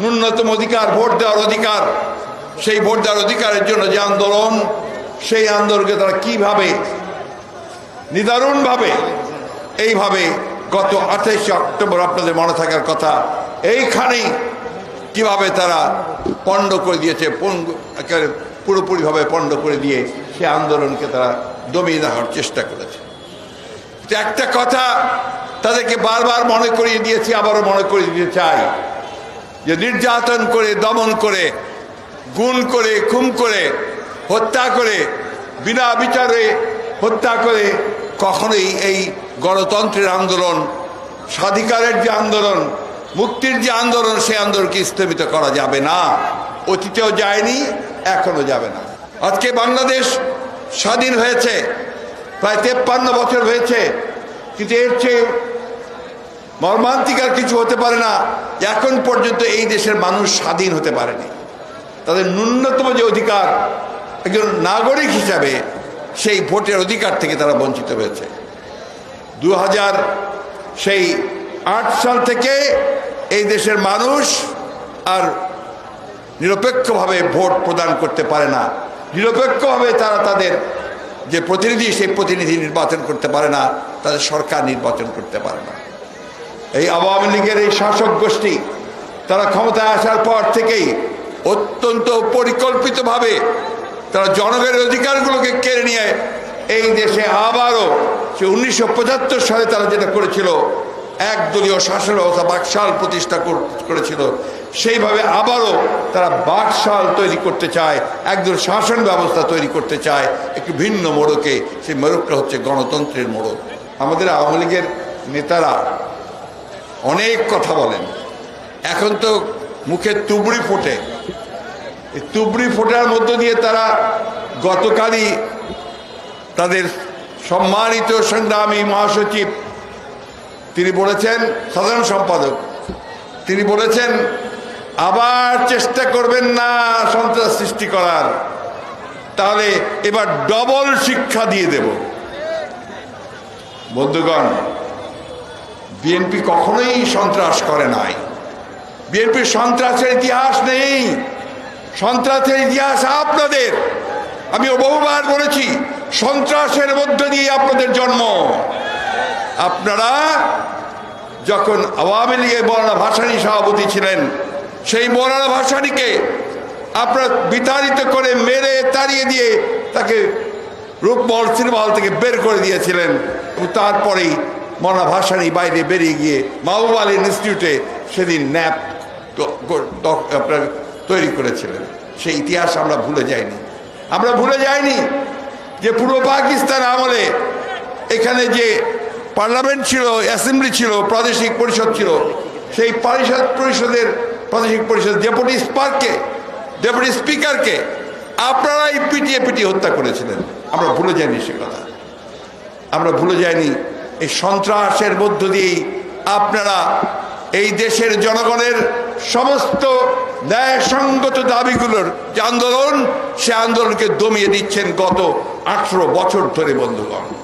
ন্যূনতম অধিকার, ভোট দেওয়ার অধিকার। সেই ভোট দেওয়ার অধিকারের জন্য যে আন্দোলন, সেই আন্দোলনকে তারা কীভাবে নিদারুণভাবে এইভাবে গত আঠাইশে অক্টোবর আপনাদের মনে থাকার কথা, এইখানেই কীভাবে তারা পণ্ড করে দিয়েছে একেবারে পুরোপুরিভাবে পণ্ড করে দিয়ে সে আন্দোলনকে তারা দমিয়ে দেওয়ার চেষ্টা করেছে। একটা কথা তাদেরকে বারবার মনে করিয়ে দিয়েছি, আবারও মনে করিয়ে দিতে চাই। যে নির্যাতন করে, দমন করে গুণ করে খুম করে, হত্যা করে, বিনা বিচারে হত্যা করে, কখনোই এই গণতন্ত্রের আন্দোলন, স্বাধিকারের যে আন্দোলন, মুক্তির যে আন্দোলন, সেই আন্দোলনকে স্থগিত করা যাবে না। অতীতেও যায়নি, এখনও যাবে না। আজকে বাংলাদেশ স্বাধীন হয়েছে, প্রায় তেপ্পান্ন বছর হয়েছে, কিন্তু এর চেয়ে মর্মান্তিক আর কিছু হতে পারে না। এখন পর্যন্ত এই দেশের মানুষ স্বাধীন হতে পারেনি। তাদের ন্যূনতম যে অধিকার একজন নাগরিক হিসাবে সেই ভোটের অধিকার থেকে তারা বঞ্চিত হয়েছে। দু হাজার সেই আট সাল থেকে এই দেশের মানুষ আর নিরপেক্ষভাবে ভোট প্রদান করতে পারে না। নিরপেক্ষভাবে তারা তাদের যে প্রতিনিধি, সেই প্রতিনিধি নির্বাচন করতে পারে না। তাদের সরকার নির্বাচন করতে পারে না। এই আওয়ামী লীগের এই শাসক গোষ্ঠী, তারা ক্ষমতায় আসার পর থেকেই অত্যন্ত পরিকল্পিতভাবে তারা জনগণের অধিকারগুলোকে কেড়ে নিয়ে এই দেশে আবারও সে উনিশশো পঁচাত্তর সালে তারা যেটা করেছিল, একদলীয় শাসন ব্যবস্থা, বাকশাল প্রতিষ্ঠা কর- করেছিল। সেইভাবে আবারও তারা বাকশাল তৈরি করতে চায়, একদল শাসন ব্যবস্থা তৈরি করতে চায়, একটি ভিন্ন মোড়কে। সেই মোড়কটা হচ্ছে গণতন্ত্রের মোড়ক। আমাদের আওয়ামী লীগের নেতারা অনেক কথা বলেন। এখন তো মুখে তুবড়ি ফোটে। তুবড়ি ফোটার মধ্য দিয়ে তারা গতকালই তাদের সম্মানিত সংগ্রামী মহাসচিব, তিনি বলেছেন, সাধারণ সম্পাদক, তিনি বলেছেন, আবার চেষ্টা করবেন না সন্ত্রাস সৃষ্টি করার। তাহলে এবার ডবল শিক্ষা দিয়ে দেব। বন্ধুগণ বিএনপি কখনোই সন্ত্রাস করে নাই। বিএনপির সন্ত্রাসের ইতিহাস নেই। সন্ত্রাসের ইতিহাস আপনাদের। আমি বহুবার বলেছি, সন্ত্রাসের মধ্য দিয়ে আপনাদের জন্ম। আপনারা যখন আওয়ামী লীগের মৌলানা ভাসানী সভাপতি ছিলেন, সেই মৌলানা ভাসানীকে আপনারা বিতাড়িত করে মেরে তাড়িয়ে দিয়ে তাকে রূপমহল সিনেমা হল থেকে বের করে দিয়েছিলেন তারপরেই মৌলানা ভাসানী বাইরে বেরিয়ে গিয়ে মাহবুব ইনস্টিটিউটে সেদিন ন্যাপ আপনার তৈরি করেছিলেন। সেই ইতিহাস আমরা ভুলে যাইনি। আমরা ভুলে যাইনি যে পূর্ব পাকিস্তান আমলে এখানে যে পার্লামেন্ট ছিল, অ্যাসেম্বলি ছিল, প্রাদেশিক পরিষদ ছিল, সেই পরিষদ পরিষদের, প্রাদেশিক পরিষদ ডেপুটি স্পারকে ডেপুটি স্পিকারকে আপনারাই পিটিয়ে পিটিয়ে হত্যা করেছিলেন। আমরা ভুলে যাইনি সে কথা। আমরা ভুলে যাইনি এই সন্ত্রাসের মধ্য দিয়েই আপনারা এই দেশের জনগণের সমস্ত ন্যায়সঙ্গত দাবিগুলোর যে আন্দোলন, সে আন্দোলনকে দমিয়ে দিচ্ছেন গত আঠেরো বছর ধরে, বন্ধুগণ।